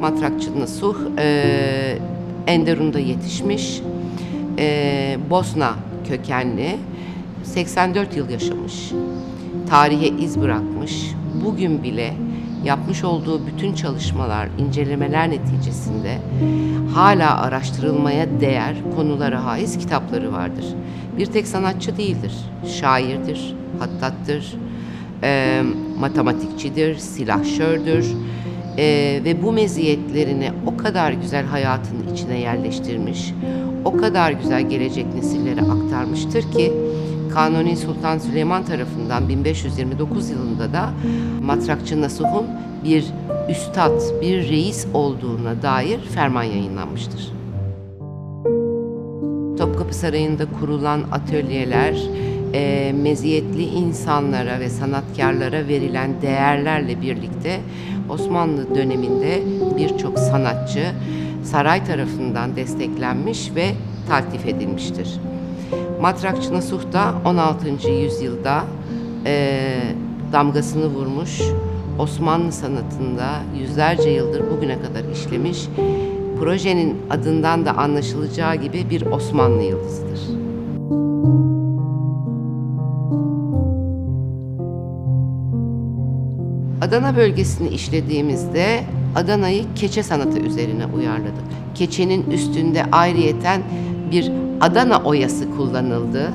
Matrakçı Nasuh e, Enderun'da yetişmiş. E, Bosna kökenli. 84 yıl yaşamış. Tarihe iz bırakmış. Bugün bile yapmış olduğu bütün çalışmalar, incelemeler neticesinde hala araştırılmaya değer konulara haiz kitapları vardır. Bir tek sanatçı değildir. Şairdir, hattattır, e, matematikçidir, silahşördür E, ve bu meziyetlerini o kadar güzel hayatın içine yerleştirmiş, o kadar güzel gelecek nesillere aktarmıştır ki Kanuni Sultan Süleyman tarafından 1529 yılında da Matrakçı Nasuh'un bir üstad, bir reis olduğuna dair ferman yayınlanmıştır. Topkapı Sarayı'nda kurulan atölyeler, e, meziyetli insanlara ve sanatkarlara verilen değerlerle birlikte Osmanlı döneminde birçok sanatçı saray tarafından desteklenmiş ve taltif edilmiştir. Matrakçı Nasuh da 16. yüzyılda e, damgasını vurmuş, Osmanlı sanatında yüzlerce yıldır bugüne kadar işlemiş, projenin adından da anlaşılacağı gibi bir Osmanlı yıldızıdır. Adana bölgesini işlediğimizde Adana'yı keçe sanatı üzerine uyarladık. Keçenin üstünde ayrıyeten bir Adana oyası kullanıldı.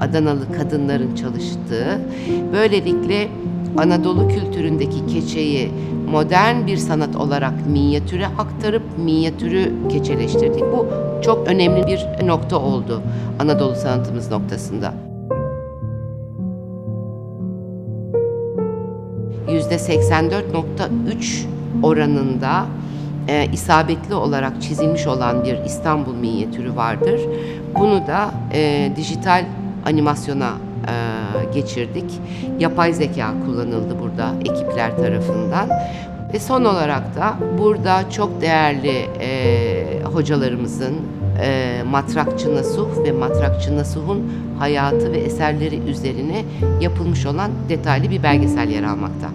Adanalı kadınların çalıştığı. Böylelikle Anadolu kültüründeki keçeyi modern bir sanat olarak minyatüre aktarıp minyatürü keçeleştirdik. Bu çok önemli bir nokta oldu Anadolu sanatımız noktasında. %84.3 oranında e, isabetli olarak çizilmiş olan bir İstanbul minyatürü vardır. Bunu da e, dijital animasyona e, geçirdik. Yapay zeka kullanıldı burada ekipler tarafından. Ve son olarak da burada çok değerli e, hocalarımızın e, Matrakçı Nasuh ve Matrakçı Nasuh'un hayatı ve eserleri üzerine yapılmış olan detaylı bir belgesel yer almakta.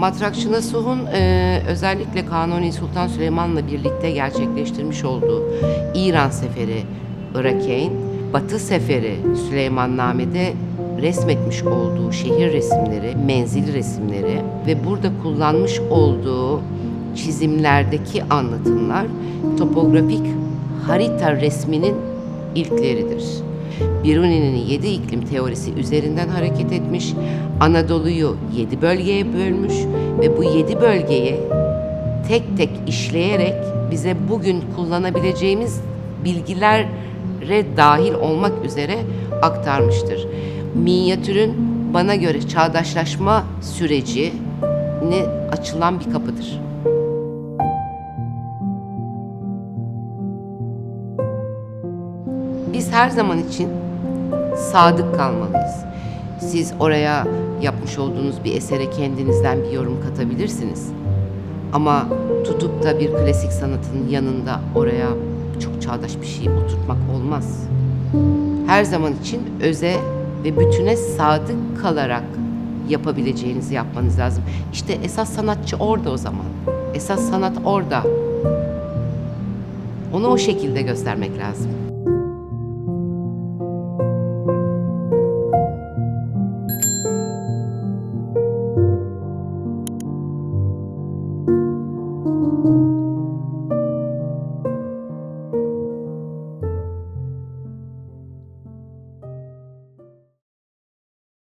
Matrakçı Nasuh'un e, özellikle Kanuni Sultan Süleyman'la birlikte gerçekleştirmiş olduğu İran seferi Irakeyn, Batı seferi Süleymanname'de resmetmiş olduğu şehir resimleri, menzil resimleri ve burada kullanmış olduğu çizimlerdeki anlatımlar topografik harita resminin ilkleridir. Biruni'nin yedi iklim teorisi üzerinden hareket etmiş, Anadolu'yu yedi bölgeye bölmüş ve bu yedi bölgeyi tek tek işleyerek bize bugün kullanabileceğimiz bilgilere dahil olmak üzere aktarmıştır. Minyatürün bana göre çağdaşlaşma sürecine açılan bir kapıdır. Biz her zaman için sadık kalmalıyız. Siz oraya yapmış olduğunuz bir esere kendinizden bir yorum katabilirsiniz. Ama tutup da bir klasik sanatın yanında oraya çok çağdaş bir şey oturtmak olmaz. Her zaman için öze ve bütüne sadık kalarak yapabileceğinizi yapmanız lazım. İşte esas sanatçı orada o zaman. Esas sanat orada. Onu o şekilde göstermek lazım.